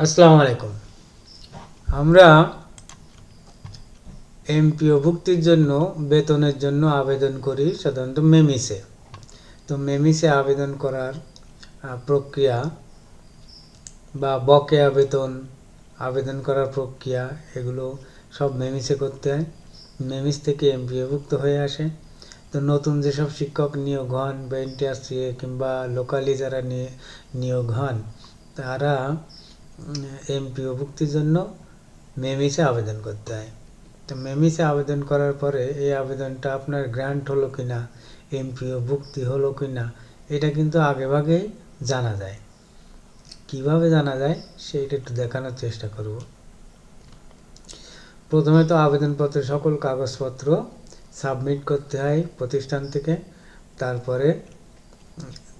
আসসালামু আলাইকুম। আমরা এমপিও ভুক্তির জন্য, বেতনের জন্য আবেদন করি সাধারণত মেমিসে। তো মেমিসে আবেদন করার প্রক্রিয়া বা বকেয়া বেতন আবেদন করার প্রক্রিয়া, এগুলো সব মেমিসে করতে হয়। মেমিস থেকে এমপিওভুক্ত হয়ে আসে। তো নতুন যেসব শিক্ষক নিয়োগ হন, বা ইন্টারসিএ কিংবা লোকালি যারা নিয়ে- নিয়োগ হন, তারা এমপিও ভুক্তির জন্য মেমিসে আবেদন করতে হয়। তো মেমিসে আবেদন করার পরে এই আবেদনটা আপনার গ্র্যান্ট হলো কিনা এমপিও ভুক্তি হলো কিনা, এটা কিন্তু আগেভাগেই জানা যায়। কীভাবে জানা যায় সেইটা একটু দেখানোর চেষ্টা করব। প্রথমে তো আবেদনপত্রের সকল কাগজপত্র সাবমিট করতে হয় প্রতিষ্ঠান থেকে, তারপরে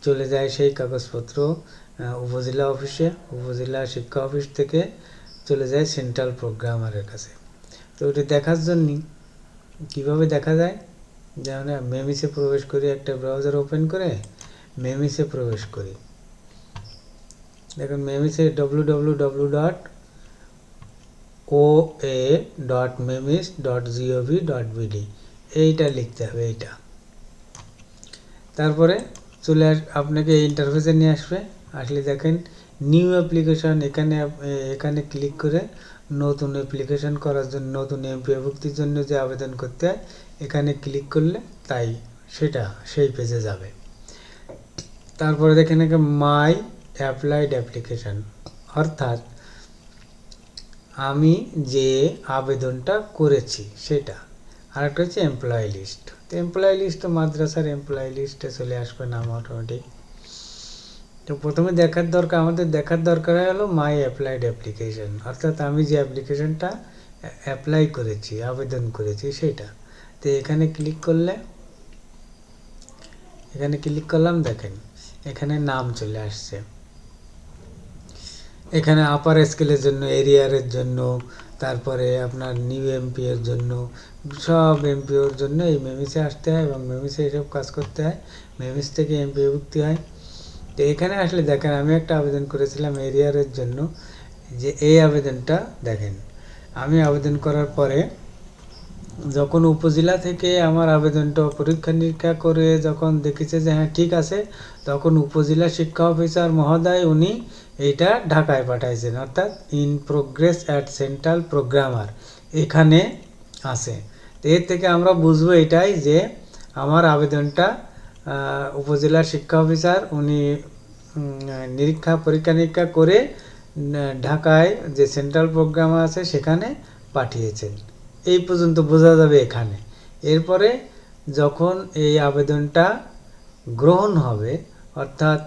চলে যায় সেই কাগজপত্র উপজেলা অফিসে উপজেলা শিক্ষা অফিস থেকে চলে যায় সেন্ট্রাল প্রোগ্রামারের কাছে। তো ওটি দেখার জন্য কীভাবে দেখা যায়? যেমন মেমিসে প্রবেশ করি, একটা ব্রাউজার ওপেন করে মেমিসে প্রবেশ করি। দেখুন মেমিসে W W W dot O A dot MEMIS dot GOV dot BD এইটা লিখতে হবে, এইটা। তারপরে চলে আস, আপনাকে এই ইন্টারফেসে নিয়ে আসবে। আসলে দেখেন নিউ অ্যাপ্লিকেশন এখানে এখানে ক্লিক করে নতুন অ্যাপ্লিকেশন করার জন্য, নতুন এমপি ভুক্তির জন্য যে আবেদন করতে হয়, এখানে ক্লিক করলে তাই সেটা, সেই পেজে যাবে। তারপরে দেখেন এখানে মাই অ্যাপ্লাইড অ্যাপ্লিকেশন অর্থাৎ আমি যে আবেদনটা করেছি সেটা। আর একটা হচ্ছে এমপ্লয়ি লিস্ট তো এমপ্লয়ি লিস্ট মাদ্রাসার এমপ্লয়ি লিস্টে চলে আসবে নাম অটোমেটিক তো প্রথমে দেখার দরকার, আমাদের দেখার দরকার হলো মাই অ্যাপ্লাইড অ্যাপ্লিকেশন অর্থাৎ আমি যে অ্যাপ্লিকেশনটা অ্যাপ্লাই করেছি, আবেদন করেছি সেটা। তো এখানে ক্লিক করলে, এখানে ক্লিক করলাম, দেখেন, এখানে নাম চলে আসছে। এখানে আপার স্কেলের জন্য এরিয়ারের জন্য, তারপরে আপনার নিউ এমপি এর জন্য, সব এমপিওর জন্য এই মেমিসে আসতে হয় এবং মেমিসে এইসব কাজ করতে হয়। মেমিস থেকে এমপিও ভুক্তি হয়। তো এখানে আসলে দেখেন, আমি একটা আবেদন করেছিলাম এরিয়ারের জন্য যে এই আবেদনটা দেখেন। আমি আবেদন করার পরে যখন উপজেলা থেকে আমার আবেদনটা পরীক্ষা নিরীক্ষা করে যখন দেখেছে যে হ্যাঁ ঠিক আছে, তখন উপজেলা শিক্ষা অফিসার মহোদয় উনি এইটা ঢাকায় পাঠাইছেন, অর্থাৎ in progress at central programmer এখানে আছে। এর থেকে আমরা বুঝব এটাই যে আমার আবেদনটা উপজেলা শিক্ষা অফিসার উনি নিরীক্ষা পরীক্ষা নিরীক্ষা করে ঢাকায় যে সেন্ট্রাল প্রোগ্রাম আছে সেখানে পাঠিয়েছেন। এই পর্যন্ত বোঝা যাবে এখানে। এরপরে যখন এই আবেদনটা গ্রহণ হবে, অর্থাৎ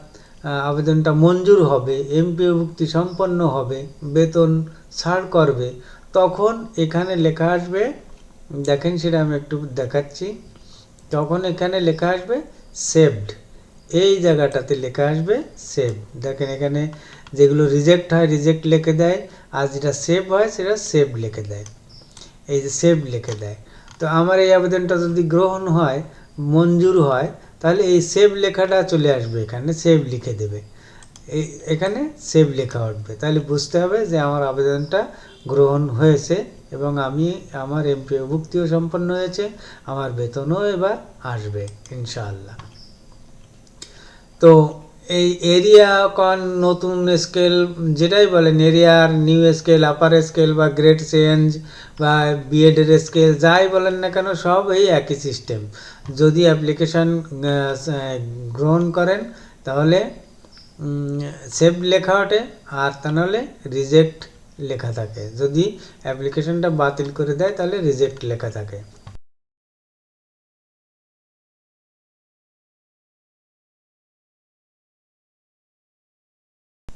আবেদনটা মঞ্জুর হবে এমপিওভুক্তি সম্পন্ন হবে, বেতন ছাড় করবে, তখন এখানে লেখা আসবে, দেখেন সেটা আমি একটু দেখাচ্ছি, তখন এখানে লেখা আসবে সেভড এই জায়গাটাতে লেখা আসবে সেভ দেখেন এখানে যেগুলো রিজেক্ট হয় রিজেক্ট লিখে দেয়, আর যেটা সেভ হয়, সেটা সেভ লিখে দেয়। এই যে সেভ লিখে দেয়। তো আমার এই আবেদনটা যদি গ্রহণ হয়, মঞ্জুর হয়, তাহলে এই সেভ লেখাটা চলে আসবে এখানে সেভ লিখে দেবে। এই এখানে সেভ লেখা উঠবে। তাহলে বুঝতে হবে যে আমার আবেদনটা গ্রহণ হয়েছে এবং আমি আমার এমপিও ভুক্তিও সম্পন্ন হয়েছে, আমার বেতনও এবার আসবে, ইনশাআল্লাহ। তো এই এরিয়া কন নতুন স্কেল যেটাই বলেন এরিয়ার নিউ স্কেল আপার স্কেল বা গ্রেড চেঞ্জ বা বিএডের স্কেল যাই বলেন না কেন, সব এই একই সিস্টেম যদি অ্যাপ্লিকেশান গ্রহণ করেন, তাহলে সেভ লেখা ওঠে, আর তা নাহলে রিজেক্ট লেখা থাকে। যদি অ্যাপ্লিকেশনটা বাতিল করে দেয়, তাহলে রিজেক্ট লেখা থাকে।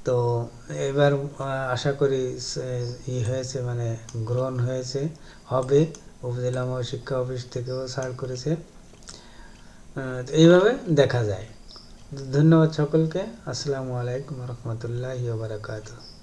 তো এবার আশা করি ই হয়েছে মানে গ্রহণ হয়েছে, হবে। উপজেলা শিক্ষা অফিস থেকেও সার করেছে। এইভাবে দেখা যায়। ধন্যবাদ সকলকে। আসসালামু আলাইকুম রহমতুল্লাহ বারাকাতুহ।